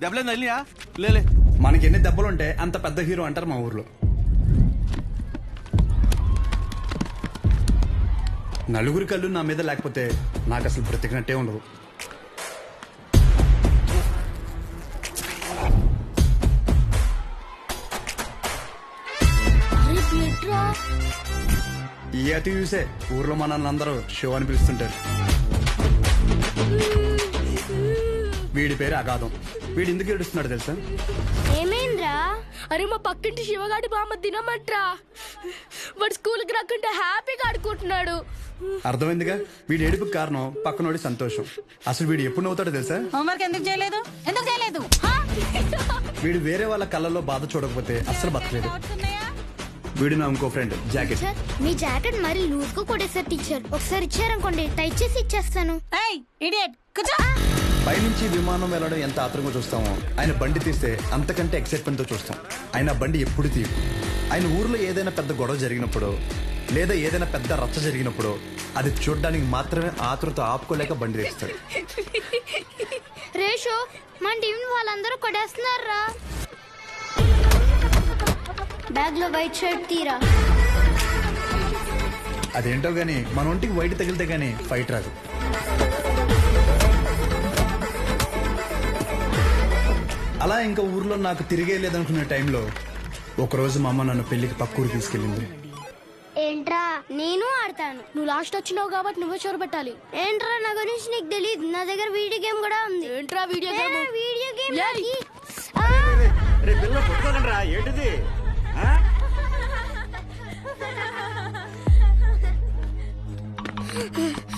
దెబ్బలేదు తగిలియా లేలే మనకి ఎన్ని దెబ్బలుంటే అంత పెద్ద హీరో అంటారు మా ఊర్లో. నలుగురి కళ్ళు నా మీద లేకపోతే నాకు అసలు బ్రతికినట్టే ఉండదు. ఈ అతి చూసే ఊర్లో మన అందరూ శివ అని పిలుస్తుంటారు. వీడి పేరు అగాధం. వీడు ఎందుకు ఏడుస్తున్నాడు తెలుసా? ఏమైందిరా? అరే మా పక్కింటి శివగాడి బామ్మ తినమంట్రా. వాడు స్కూల్కి రాకుంటే హ్యాపీగా ఆడుకుంటున్నాడు. అర్థమైందిగా? వీడి ఏడుపుకి కారణం పక్కనోడి సంతోషం. అసలు వీడు ఎప్పుడు నవ్వుతాడో తెలుసా? హోంవర్క్ ఎందుకు చేయలేదు? ఎందుకు చేయలేదు? హా? వీడు వేరే వాళ్ళ కళ్ళల్లో బాధ చూడకపోతే అస్సలు బతకలేదు. వీడు నా ఇంకో ఫ్రెండ్ జాకెట్. మీ జాకెట్ మరి లూజ్గా కొట్టేసారు టీచర్. ఒకసారి ఇచ్చారనుకోండి టైట్ చేసి ఇచ్చేస్తాను. ఏయ్ ఇడియట్ కూర్చో. పైనుంచి విమానం వెళ్ళడం ఎంత ఆత్రంగా చూస్తామో ఆయన బండి తీస్తే అంతకంటే ఎక్సైట్మెంట్తో చూస్తాం. ఆయన బండి ఎప్పుడు తీయు ఆయన ఊర్లో ఏదైనా పెద్ద గొడవ జరిగినప్పుడు లేదా ఏదైనా పెద్ద రచ్చ జరిగినప్పుడు అది చూడడానికి మాత్రమే ఆతృత ఆపుకోలేక బండి తీస్తాడు. రేషో మన టీం వాళ్ళందరూ కొట్టేస్తున్నారా? బ్యాగ్లో వైట్ షర్ట్ తీరా? అదేంటో గానీ మన ఒంటికి వైట్ తగిలితే గానీ ఫైట్ రాదు. అలా ఇంకా ఊర్లో నాకు తిరిగే లేదనుకునే టైంలో ఒకరోజు మా అమ్మ నన్ను పెళ్ళికి పక్కూరు తీసుకెళ్ళింది. ఏంట్రా? నేను ఆడతాను. నువ్వు లాస్ట్ వచ్చినావు కాబట్టి నువ్వే చోరు పెట్టాలి. ఏంట్రా? నా గురించి నీకు తెలియదు నా దగ్గర వీడియో గేమ్ కూడా ఉంది. ఏంట్రా వీడియో గేమ్ వీడియో గేమ్ ఏంటిది? ఆ?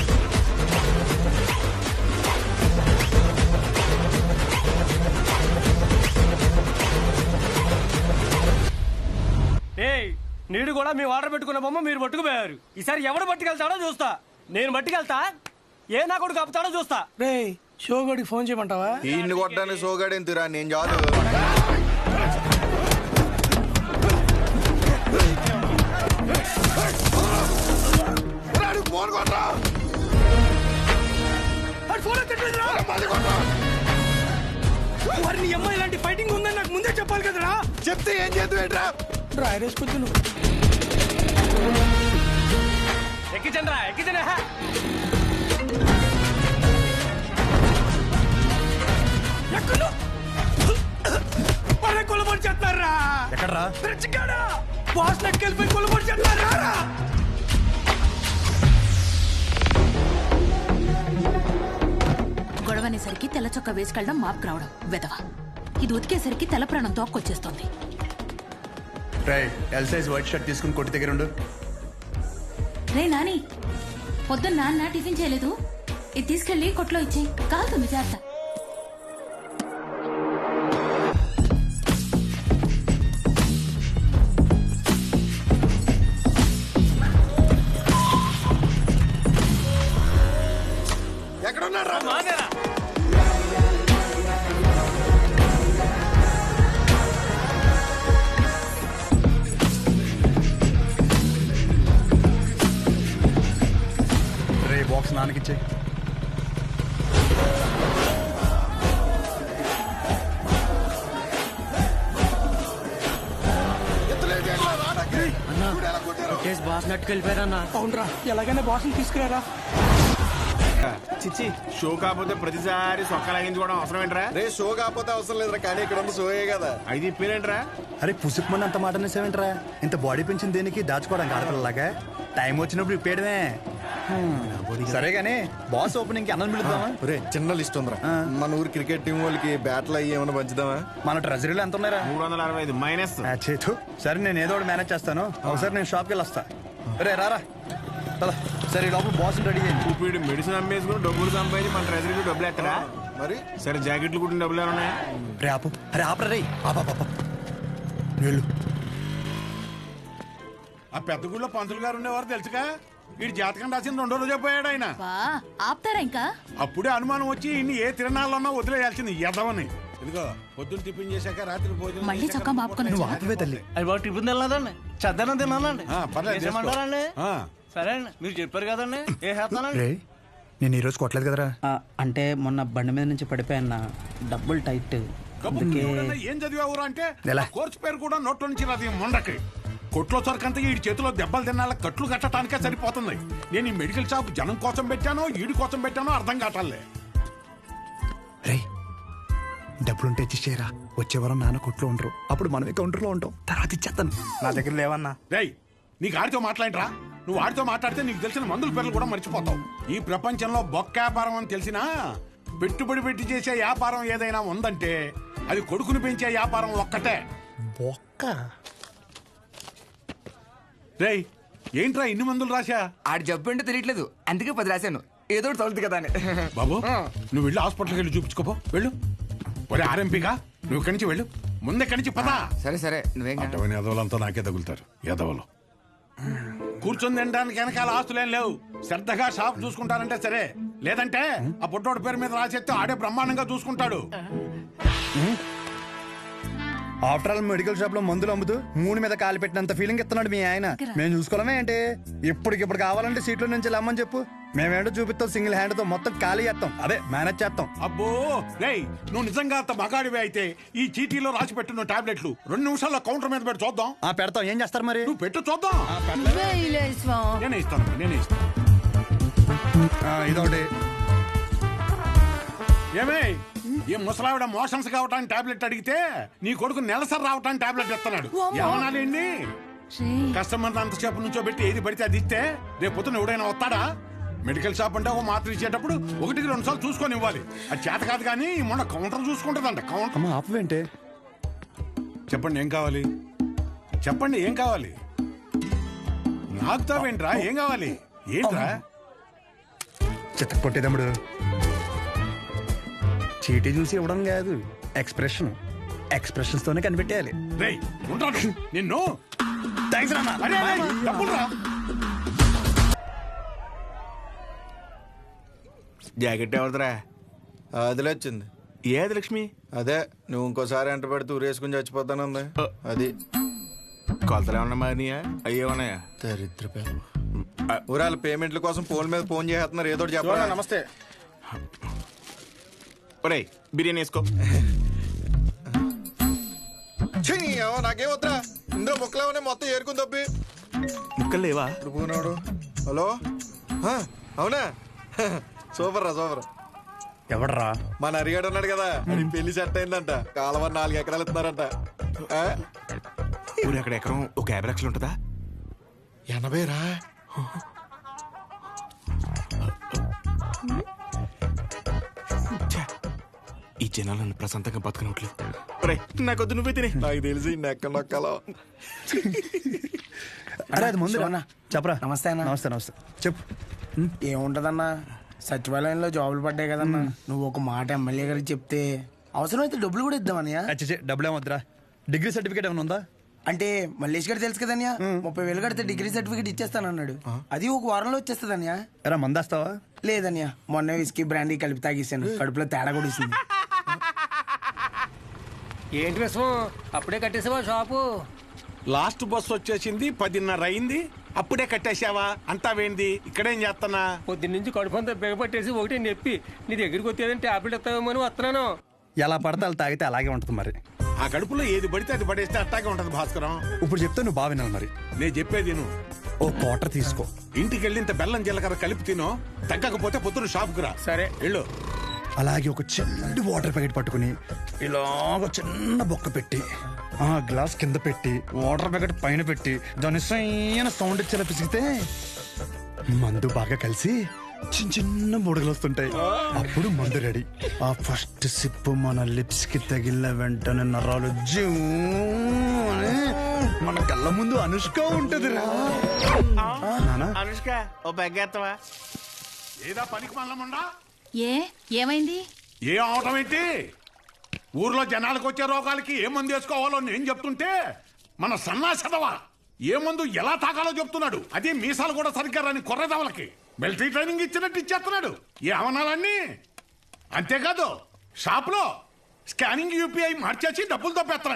ఏయ్ నీడు కూడా మీ ఆర్డర్ పెట్టుకున్న బొమ్మ మీరు పట్టుకుపోయారు. ఈసారి ఎవడు పట్టుకెళ్తాడో చూస్తా. నేను పట్టుకెళ్తా. ఏ నా కొడుకు కప్పుతాడో చూస్తా. రే షోగోడికి ఫోన్ చేయమంటావా? ఈయన్ని కొట్టడానికి సోగాడేం తిరా నేను చాలు ఫోన్ కొట్టరా? మరి నీ అమ్మాయి ఇలాంటి ఫైటింగ్ ఉందని నాకు ముందే చెప్పాలి కదరా. చెప్తే ఏం చేద్దాం డ్రైరేసుకొచ్చి నువ్వు. ఎక్కిచండ్రా ఎక్కిచండి ఎక్కడు వాళ్ళే కొలబడి చేస్తున్నారా? ఎక్కడ్రా? రెచ్చిగాడా బాస్ నెక్కెళ్ళిపోయి కొలబడి చేస్తున్నారా? గొడవనేసరికి తెల్ల చొక్క వేసుకెళ్ళడం మాపుకు రావడం వెదవ ఇది ఉతికేసరికి తెల్ల ప్రాణం తోక్కొచ్చేస్తోంది. రై ఎల్ సైజ్ వైట్ షర్ట్ తీసుకుని కొట్టి దగ్గర ఉండు. రే నాని పొద్దున్న నాన్న టిఫిన్ చేయలేదు. ఇది తీసుకెళ్ళి కొట్లో ఇచ్చేయి. కాదు జాగ్రత్త. నెట్టుకెళ్ళిపోయారన్నా అవునరా ఎలాగైనా బాస్ని తీసుకురారా? చిచ్చి షో కాకపోతే ప్రతిసారి సొక్క లాగించుకోవడం అవసరం ఏంట్రా? రే షో కాకపోతే అవసరం లేదురా కానీ ఇక్కడ ఉంది షోయే కదా. ఐదు ఇప్పేరేంట్రా అరే పుసుకుమని అంత మాట అనేసేవేంట్రా? ఇంత బాడీ పెంచింది దేనికి? దాచుకోవడానికి ఆడపిల్లలాగా? టైం వచ్చినప్పుడు ఇప్పేయడమే. సరే గానీ బాస్ ఓపెనింగ్కి అన్నం పిలుద్దామా రే చిన్న లిస్ట్ ఉందిరా. మన ఊరు క్రికెట్ టీం వాళ్ళకి బ్యాట్లు అయ్యి ఏమైనా పంచుదామా? మన ట్రెజరీలో ఎంత ఉన్నారా మూడు వందల అరవై ఐదు మైనస్. చేతు. సరే నేను ఏదో ఒకటి మేనేజ్ చేస్తాను. ఒకసారి నేను షాప్కి వెళ్ళి వస్తా రే రారా. పద. సరే ఈ లోపల బాస్ రెడీ చేయండి ఇప్పుడు మెడిసిన్ అమ్మేసుకుని డబ్బులు సంపాదించి మన ట్రెజరీకి డబ్బులు ఎత్తరా మరి? సరే జాకెట్లు కుట్టిన డబ్బులు ఏమైనా ఉన్నాయా? రే ఆపు. అరే ఆపరా రే ఆపాపాప వెళ్ళు. ఆ పెద్ద గుళ్ళో పంతులు గారు ఉండేవారు తెలుసుగా? వీడి జాతకం రాసిన రెండో రోజే పోయాడు ఆయన. బా ఆపుతారా ఇంకా? అప్పుడే అనుమానం వచ్చి ఇన్ని ఏ తిరణాలన్నా వదిలేయాల్సింది ఎదవని. ఇదిగో పొద్దున్న టిఫిన్ చేశాక రాత్రి భోజనం మళ్ళీ చేశాక చొక్కా మాపుకొని నువ్వు ఆపవే తల్లి. అది బాగా టిఫిన్ తినలేదండి. చద్దనం తినాలండి. ఆ, పర్లేదు, చేసుకో. చేసేయమంటారండి ఆ. సరే అండి మీరు చెప్పారు కదండి. ఏ చేస్తానండి రే నేను ఈరోజు కొట్టలేదు కదరా. ఆ, అంటే మొన్న బండి మీద నుంచి పడిపోయాన్న డబ్బులు టైట్. కబుర్లు అందుకే ఎవరన్నా ఏం చదివావురా అంటే ఎలా? ఆ కోర్సు పేరు కూడా నోట్లో నుంచి రాదు ఈ మొండకి. కొట్లో సరికంతా ఈ చేతిలో దెబ్బలు తినాల కట్లు కట్టడానికే సరిపోతుంది. నేను ఈ మెడికల్ షాప్ జనం కోసం పెట్టానో ఈడి కోసం పెట్టానో అర్థం కావట్లే. డబ్బులుంటే ఇచ్చేరా వచ్చే వారం నాన్న కొట్లో ఉండరు. అప్పుడు మనమే కౌంటర్లో ఉంటాం. తర్వాత ఇచ్చేస్తాను. నా దగ్గర లేవన్నా. రేయ్ నీకు ఆడితో మాట్లాడరా? నువ్వు ఆడితో మాట్లాడితే నీకు తెలిసిన మందుల పేర్లు కూడా మర్చిపోతావు. ఈ ప్రపంచంలో బొక్క వ్యాపారం అని తెలిసినా పెట్టుబడి పెట్టి చేసే వ్యాపారం ఏదైనా ఉందంటే అది కొడుకుని పెంచే వ్యాపారం ఒక్కటే. బొక్క? రేయ్ ఏంట్రా ఇన్ని మందులు రాశా? ఆడు జబ్బు అంటే తెలియట్లేదు. అందుకే పది రాశాను. ఏదో ఒకటి తగులుతుంది కదా అని. బాబు నువ్వు వెళ్ళి హాస్పిటల్కి వెళ్ళి చూపించుకోపో. వెళ్ళు. ఒరే ఆర్ఎంపీగా? నువ్వు ఇక్కడి నుంచి వెళ్ళు. ముందే ఇక్కడి నుంచి పదా. సరే సరే. నువ్వేం కాదు. అటువంటి ఎదవలంతా నాకే తగులుతారు. ఎదవలు కూర్చొని తినడానికి వెనకాల ఆస్తులేం లేవు. శ్రద్ధగా షాప్ చూసుకుంటారంటే సరే. లేదంటే ఆ పుట్టోడు పేరు మీద రాసేస్తే ఆడే బ్రహ్మాండంగా చూసుకుంటాడు. ఆఫ్టర్ ఆల్ మెడికల్ షాప్లో మందులు అమ్ముతూ మూడు మీద కాలు పెట్టినంత ఫీలింగ్ ఇస్తున్నాడు మీ ఆయన. మేము చూసుకోవడమే ఏంటి? ఇప్పటికిప్పుడు కావాలంటే సీట్లో నుంచి లమ్మని చెప్పు. మేమేంటో చూపిస్తాం సింగిల్ హ్యాండ్తో మొత్తం ఖాళీ చేస్తాం. అదే మేనేజ్ చేస్తాం. అబ్బో రేయ్ నువ్వు నిజంగా అంత మగాడివి అయితే ఈ చీటీలో రాసి పెట్టిన టాబ్లెట్లు రెండు నిమిషాల్లో కౌంటర్ మీద పెట్టి చూద్దాం. ఆ పెడతాం. ఏం చేస్తారు మరి? నువ్వు పెట్టు చూద్దాం. నేనే ఇస్తాను నేనే ఇస్తాను. ఆ, ఇదొకటి. ఏమే ఈ ముసలావిడ మోషన్స్ కావటానికి టాబ్లెట్ అడిగితే నీ కొడుకు నెలసరి రావటానికి టాబ్లెట్ ఇస్తున్నాడు ఏమనాలండి కస్టమర్ అంతసేపు నుంచో పెట్టి ఏది పడితే అది ఇస్తే రేపు పొద్దున ఎవడైనా వస్తాడా? మెడికల్ షాప్ అంటే ఒక మాత్ర ఇచ్చేటప్పుడు ఒకటికి రెండు సార్లు చూసుకొని ఇవ్వాలి. అది చేత కాదు కానీ మొన్న కౌంటర్ చూసుకుంటుందంట కౌంటర్. అమ్మ ఆపవేంటే చెప్పండి ఏం కావాలి? చెప్పండి ఏం కావాలి? నాకు తావేంట్రా ఏం కావాలి? ఏంట్రా? చిత్త కొట్టేదమ్ముడు. చీటీ చూసి ఇవ్వడం కాదు ఎక్స్ప్రెషన్ ఎక్స్ప్రెషన్స్ తోనే కనిపెట్టేయాలి. రేయ్ ఉంటాను నిన్ను. థ్యాంక్స్ అరే, డబ్బులు రా. జాకెట్ ఎవరిదిరా? అదిలే వచ్చింది ఏది లక్ష్మి అదే నువ్వు ఇంకోసారి ఎంట పెడితే ఊరేసుకుని చచ్చిపోతానుంది. అది. కొలతలు ఏమన్నా మారినాయా? అయ్యే ఉన్నాయా? దరిద్ర ఊరాల పేమెంట్ల కోసం ఫోన్ మీద ఫోన్ చేస్తున్నారు ఏదో చెప్పరా? నమస్తే. ఒరేయ్ బిర్యానీ వేసుకో. నాకేం వద్దా ఇందులో ముక్కలేమనే మొత్తం ఏరుకుని తప్పి. ముక్కలు లేవా? ఇప్పుడు పోనాడు హలో? ఆ, అవునా? సూపర్ రా సూపర్. ఎవడరా మన అరిగాడు ఉన్నాడు కదా పెళ్ళి సెట్ అయిందంట. కాలువ నాలుగు ఎకరాలు ఇస్తున్నారంట. ఆ? ఊరు అక్కడ ఎకరం ఒక యాభై లక్షలు ఉంటుందా? ఎనభై రా ఛే, ఈ జనాలు నన్ను ప్రశాంతంగా బతకనట్లు నాకొద్దు నువ్వే తినే. నాకు తెలిసి నెక్క నొక్కలో అరే అది ముందు. చెప్పరా? నమస్తే అన్న. నమస్తే నమస్తే. చెప్పు. ఏముంటదన్నా? సచివాలయంలో జాబులు పడ్డాయి కదన్నా. నువ్వు ఒక మాట ఎమ్మెల్యే గారికి చెప్తే అవసరమైతే డబ్బులు కూడా ఇద్దామన్నయ్య. అచ్చే డబ్బులు ఏమొద్దురా? డిగ్రీ సర్టిఫికేట్ ఏమైనా ఉందా? అంటే మల్లేష్ గారు తెలుసు కదన్యా ముప్పై వేలు కడితే డిగ్రీ సర్టిఫికేట్ ఇచ్చేస్తానన్నాడు. అది ఒక వారంలో వచ్చేస్తుందన్యా ఎరా మందేస్తావా? లేదన్యా మొన్న విస్కీ బ్రాండీ కలిపి తాగేసాను కడుపులో తేడా కూడా ఇస్తుంది ఏంటి విషయం అప్పుడే కట్టేసావా షాపు? లాస్ట్ బస్ వచ్చేసింది పదిన్నర అయింది. అప్పుడే కట్టేశావా? అంతా వేంది. ఇక్కడేం చేస్తానా పొద్దున్న నుంచి కడుపు అంతా బిగపట్టేసి ఒకటి నొప్పి. నీ దగ్గరికి వచ్చేదని టాబ్లెట్ ఇస్తావేమో అని వస్తున్నాను. ఎలా పడితే అలా తాగితే అలాగే ఉంటుంది మరి. ఆ కడుపులో ఏది పడితే అది పడేస్తే అట్టాగే ఉంటది భాస్కరం. ఇప్పుడు చెప్తే నువ్వు బాగా వినాలి మరి. నేను చెప్పేది నువ్వు ఓ క్వార్టర్ తీసుకో. ఇంటికి వెళ్ళి ఇంత బెల్లం జీలకర్ర కలిపి తినో తగ్గకపోతే పొద్దున షాప్కి రా సరే. వెళ్ళు. అలాగే ఒక చిన్న వాటర్ ప్యాకెట్ పట్టుకుని ఇలాగ చిన్న బొక్క పెట్టి ఆ గ్లాస్ కింద పెట్టి వాటర్ ప్యాకెట్ పైన పెట్టి దాని సైన సౌండ్ ఇచ్చేలా పిసిగితే మందు బాగా కలిసి చిన్న చిన్న బుడగలు వస్తుంటాయి. అప్పుడు మందు రెడీ. ఆ ఫస్ట్ సిప్ మన లిప్స్కి తగిలిన వెంటనే నరాలు జూ మన కళ్ళ ముందు అనుష్క ఉంటది రా అనుష్క ఓ బెగ్గేత్తవా ఏదా పనికి ఏ ఏమైంది? ఏం అవటం ఏంటి? ఊర్లో జనాలకు వచ్చే రోగాలకి ఏ మందు వేసుకోవాలో నేను చెప్తుంటే మన సన్నాసదవా ఏ మందు ఎలా తాగాలో చెప్తున్నాడు. అదే మీసాలు కూడా సరిగ్గా రాని కొర్రదవలకి మిలిటరీ ట్రైనింగ్ ఇచ్చినట్టు ఇచ్చేస్తున్నాడు. ఏ అవనాలన్నీ? అంతేకాదు షాప్లో స్కానింగ్ యూపీఐ మార్చేసి డబ్బులు తప్పేస్తున్నాడు.